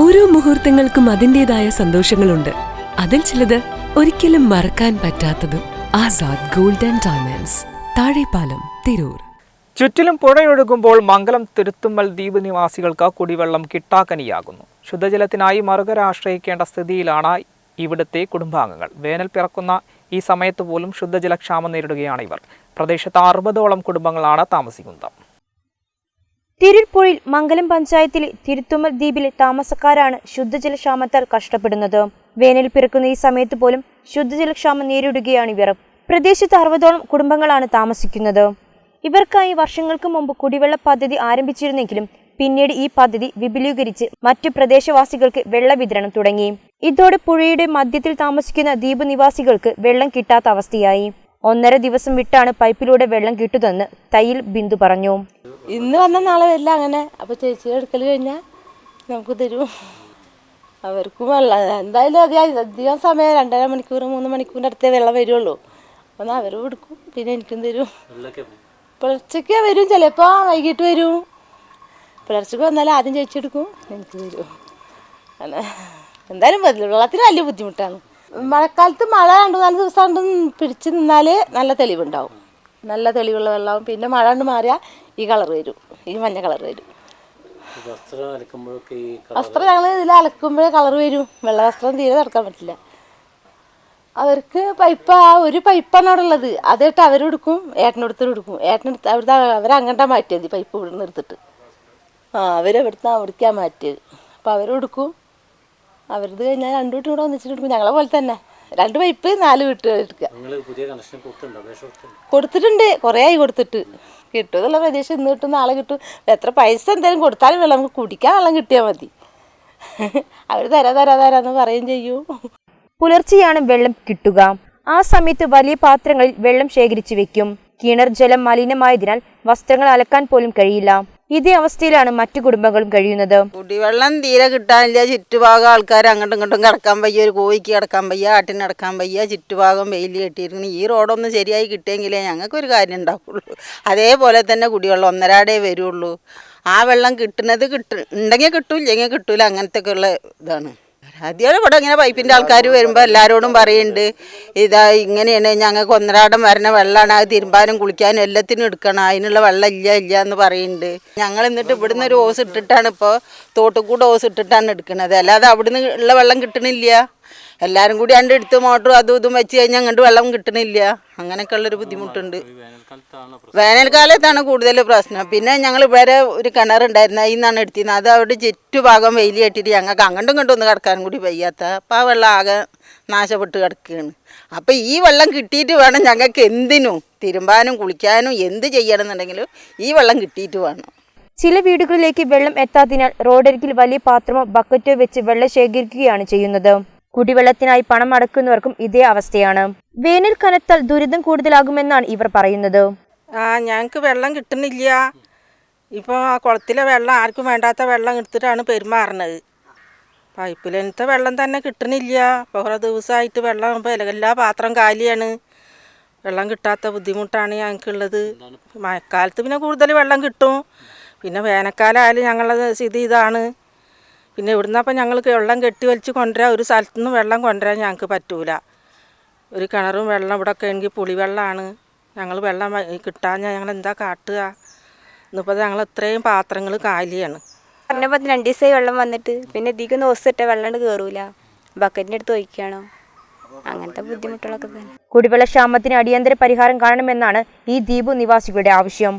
ഓരോ മുഹൂർത്തങ്ങൾക്കും അതിന്റെതായ സന്തോഷങ്ങളുണ്ട്. അതിൽ ചിലത് ഒരിക്കലും മറക്കാൻ പറ്റാത്തതും ആസാദ് ഗോൾഡൻ ഡയമണ്ട്സ് താഴെപ്പാലം തിരൂർ. ചുറ്റിലും പുഴയൊഴുകുമ്പോൾ മംഗലം തിരുത്തുമ്മൽ ദ്വീപ് നിവാസികൾക്ക് കുടിവെള്ളം കിട്ടാക്കനിയാകുന്നു. ശുദ്ധജലത്തിനായി മറുകര ആശ്രയിക്കേണ്ട സ്ഥിതിയിലാണ് ഇവിടുത്തെ കുടുംബാംഗങ്ങൾ. വേനൽ പിറക്കുന്ന ഈ സമയത്ത് പോലും ശുദ്ധജലക്ഷാമം നേരിടുകയാണ് ഇവർ. പ്രദേശത്ത് അറുപതോളം കുടുംബങ്ങളാണ് താമസിക്കുന്നത്. തിരുപ്പുഴയിൽ മംഗലം പഞ്ചായത്തിലെ തിരുത്തുമ്മൽ ദ്വീപിലെ താമസക്കാരാണ് ശുദ്ധജലക്ഷാമത്താൽ കഷ്ടപ്പെടുന്നത്. വേനൽ പിറക്കുന്ന ഈ സമയത്ത് പോലും ശുദ്ധജലക്ഷാമം നേരിടുകയാണ് ഇവർ. പ്രദേശത്ത് അറുപതോളം കുടുംബങ്ങളാണ് താമസിക്കുന്നത്. ഇവർക്കായി വർഷങ്ങൾക്ക് മുമ്പ് കുടിവെള്ള പദ്ധതി ആരംഭിച്ചിരുന്നെങ്കിലും പിന്നീട് ഈ പദ്ധതി വിപുലീകരിച്ച് മറ്റു പ്രദേശവാസികൾക്ക് വെള്ള വിതരണം തുടങ്ങി. ഇതോടെ പുഴയുടെ മധ്യത്തിൽ താമസിക്കുന്ന ദ്വീപ് നിവാസികൾക്ക് വെള്ളം കിട്ടാത്ത അവസ്ഥയായി. ഒന്നര ദിവസം വിട്ടാണ് പൈപ്പിലൂടെ വെള്ളം കിട്ടുന്നതെന്ന് തയ്യിൽ ബിന്ദു പറഞ്ഞു. ഇന്ന് വന്ന നാളെ വരില്ല അങ്ങനെ. അപ്പോൾ ചേച്ചി എടുക്കൽ കഴിഞ്ഞാൽ നമുക്ക് തരും. അവർക്കും വെള്ളം എന്തായാലും അധികം അധികം സമയം രണ്ടര മണിക്കൂർ മൂന്ന് മണിക്കൂറിന്റെ അടുത്തേ വെള്ളം വരുള്ളൂ. അപ്പോൾ അവരും എടുക്കും പിന്നെ എനിക്കും തരും. പുലർച്ചയ്ക്ക് വരും ചിലപ്പോൾ വൈകിട്ട് വരും. പുലർച്ചയ്ക്ക് വന്നാൽ ആദ്യം ചേച്ചി എടുക്കും എനിക്ക് തരും. അങ്ങനെ. എന്തായാലും. വെള്ളത്തിന് വലിയ ബുദ്ധിമുട്ടാണ്. മഴക്കാലത്ത് മഴ രണ്ട് നാല് ദിവസം കൊണ്ട് പിടിച്ച് നിന്നാൽ നല്ല തെളിവുണ്ടാവും. നല്ല തെളിവുള്ള വെള്ളമാവും പിന്നെ മഴ കൊണ്ട് മാറിയാൽ ഈ കളർ വരും ഈ മഞ്ഞ കളർ വരും. വസ്ത്രം ഞങ്ങൾ ഇതിൽ അലക്കുമ്പോഴേ കളർ വരും. വെള്ള വസ്ത്രം തീരെ നടക്കാൻ പറ്റില്ല. അവർക്ക് പൈപ്പ് ആ ഒരു പൈപ്പാണ് അവിടെ ഉള്ളത്. അതായിട്ട് അവരെടുക്കും ഏട്ടനെടുത്തിട്ട് എടുക്കും ഏട്ടനെടുത്ത് അവിടുത്തെ അവരങ്ങോട്ടാ മാറ്റിയത് പൈപ്പ് ഇവിടെ നിന്ന് എടുത്തിട്ട്. ആ അവരെവിടുത്തെ അവിടേക്കാണ് മാറ്റിയത്. അപ്പോൾ അവരെടുക്കും അവരത് കഴിഞ്ഞാൽ രണ്ടു വീട്ടും കൂടെ ഒന്നിച്ചിട്ട് എടുക്കും ഞങ്ങളെ പോലെ തന്നെ. രണ്ട് പൈപ്പ് നാല് വീട്ടുകൾ എടുക്കുക. കൊടുത്തിട്ടുണ്ട്. കുറേ ആയി കൊടുത്തിട്ട്. കിട്ടും. എന്നുള്ള പ്രതീക്ഷ ഇന്ന് കിട്ടും നാളെ കിട്ടും. എത്ര പൈസ എന്തായാലും കൊടുത്താലും വെള്ളം നമുക്ക് കുടിക്കാൻ വെള്ളം കിട്ടിയാൽ മതി. അവർ തരാ തരാ തരാന്ന് പറയും ചെയ്യൂ. പുലർച്ചെയാണ് വെള്ളം കിട്ടുക. ആ സമയത്ത് വലിയ പാത്രങ്ങളിൽ വെള്ളം ശേഖരിച്ചു വെക്കും. കിണർ ജലം മലിനമായതിനാൽ വസ്ത്രങ്ങൾ അലക്കാൻ പോലും കഴിയില്ല. ഇതേ അവസ്ഥയിലാണ് മറ്റു കുടുംബങ്ങളും കഴിയുന്നത്. കുടിവെള്ളം തീരെ കിട്ടാനില്ല. ചുറ്റുഭാഗം ആൾക്കാർ അങ്ങോട്ടും ഇങ്ങോട്ടും കിടക്കാൻ വയ്യ. ഒരു കോഴിക്ക് കിടക്കാൻ വയ്യ ആട്ടിന് കിടക്കാൻ വയ്യ. ചുറ്റുഭാഗം വെയിൽ കെട്ടിയിരിക്കുന്നു. ഈ റോഡൊന്നും ശരിയായി കിട്ടിയെങ്കിലേ ഞങ്ങൾക്ക് ഒരു കാര്യം ഉണ്ടാവുള്ളൂ. അതേപോലെ തന്നെ കുടിവെള്ളം ഒന്നരാടേ വരുള്ളൂ. ആ വെള്ളം കിട്ടുന്നത് കിട്ട ഉണ്ടെങ്കിൽ കിട്ടും ഇല്ലെങ്കിൽ കിട്ടൂല. അങ്ങനത്തെ ഉള്ള ഇതാണ്. ആദ്യം ഇവിടെ ഇങ്ങനെ പൈപ്പിന്റെ ആൾക്കാർ വരുമ്പോൾ എല്ലാവരോടും പറയുന്നുണ്ട് ഇതാ ഇങ്ങനെയാണ് ഞങ്ങൾക്ക് ഒന്നരാടം വരണ വെള്ളമാണ് അത് തിരുമ്പാനും കുളിക്കാനും എല്ലാത്തിനും എടുക്കണം അതിനുള്ള വെള്ളം ഇല്ല ഇല്ല എന്ന് പറയുന്നുണ്ട് ഞങ്ങൾ എന്നിട്ട് ഇവിടുന്ന് ഒരു ഓസ് ഇട്ടിട്ടാണ് ഇപ്പോൾ തോട്ടുകൂടെ ഓസ് ഇട്ടിട്ടാണ് എടുക്കുന്നത് അല്ലാതെ അവിടുന്ന് ഉള്ള വെള്ളം കിട്ടണില്ല. എല്ലാവരും കൂടി അണ്ട് എടുത്ത് മോട്ടറും അതും ഇതും വെച്ച് കഴിഞ്ഞാൽ അങ്ങോട്ട് വെള്ളം കിട്ടണില്ല. അങ്ങനെയൊക്കെ ഉള്ളൊരു ബുദ്ധിമുട്ടുണ്ട്. വേനൽക്കാലത്താണ് കൂടുതൽ പ്രശ്നം. പിന്നെ ഞങ്ങൾ വേറെ ഒരു കിണറുണ്ടായിരുന്നു അതിൽ നിന്നാണ് എടുത്തിരുന്നത് അത് അവിടെ ചുറ്റുഭാഗം വെയിൽ കെട്ടിയിട്ട് ഞങ്ങൾക്ക് അങ്ങോട്ടും ഇങ്ങോട്ടും ഒന്ന് കിടക്കാനും കൂടി വയ്യാത്ത അപ്പം ആ വെള്ളം ആകെ നാശപ്പെട്ട് കിടക്കുകയാണ് അപ്പം ഈ വെള്ളം കിട്ടിയിട്ട് വേണം ഞങ്ങൾക്ക് എന്തിനും തിരുമ്പാനും കുളിക്കാനും എന്ത് ചെയ്യണമെന്നുണ്ടെങ്കിലും ഈ വെള്ളം കിട്ടിയിട്ട് വേണം. ചില വീടുകളിലേക്ക് വെള്ളം എത്താത്തതിനാൽ റോഡരികിൽ വലിയ പാത്രമോ ബക്കറ്റോ വെച്ച് വെള്ളം ശേഖരിക്കുകയാണ് ചെയ്യുന്നത്. കുടിവെള്ളത്തിനായി പണം അടക്കുന്നവർക്കും ഇതേ അവസ്ഥയാണ്. വേനൽ കനത്താൽ ദുരിതം കൂടുതലാകുമെന്നാണ് ഇവർ പറയുന്നത്. ആ ഞങ്ങൾക്ക് വെള്ളം കിട്ടുന്നില്ല. ഇപ്പോൾ കുളത്തിലെ വെള്ളം ആർക്കും വേണ്ടാത്ത വെള്ളം എടുത്തിട്ടാണ് പെരുമാറുന്നത് പൈപ്പിലത്തെ വെള്ളം തന്നെ കിട്ടുന്നില്ല. ഇപ്പോൾ കുറേ ദിവസമായിട്ട് വെള്ളം എല്ലാ പാത്രം കാലിയാണ്. വെള്ളം കിട്ടാത്ത ബുദ്ധിമുട്ടാണ് ഞങ്ങൾക്കുള്ളത്. മഴക്കാലത്ത് പിന്നെ കൂടുതൽ വെള്ളം കിട്ടും. പിന്നെ വേനൽക്കാലമായാലും ഞങ്ങളുടെ സ്ഥിതി ഇതാണ്. പിന്നെ ഇവിടുന്ന് അപ്പം ഞങ്ങൾക്ക് വെള്ളം കെട്ടി വലിച്ച് കൊണ്ടുവരാൻ ഒരു സ്ഥലത്തുനിന്ന് വെള്ളം കൊണ്ടുവരാൻ ഞങ്ങൾക്ക് പറ്റൂല. ഒരു കിണറും വെള്ളം ഇവിടെ ഒക്കെ എനിക്ക് പുളിവെള്ളമാണ്. ഞങ്ങൾ വെള്ളം കിട്ടാഞ്ഞ കിട്ടാഞ്ഞാൽ ഞങ്ങൾ എന്താ കാട്ടുക ഇന്നിപ്പോൾ ഞങ്ങൾ ഇത്രയും പാത്രങ്ങൾ കാലിയാണ്. പറഞ്ഞപ്പോൾ രണ്ട് ദിവസമായി വെള്ളം വന്നിട്ട്. പിന്നെ ഇതിക്ക് നോസിട്ട വെള്ളം കയറൂല ബക്കറ്റിന്റെ അടുത്ത് ഒഴിക്കുകയാണോ അങ്ങനത്തെ ബുദ്ധിമുട്ടുകളൊക്കെ തന്നെ. കുടിവെള്ള ക്ഷാമത്തിന് അടിയന്തര പരിഹാരം കാണണമെന്നാണ് ഈ ദ്വീപ് നിവാസികളുടെ ആവശ്യം.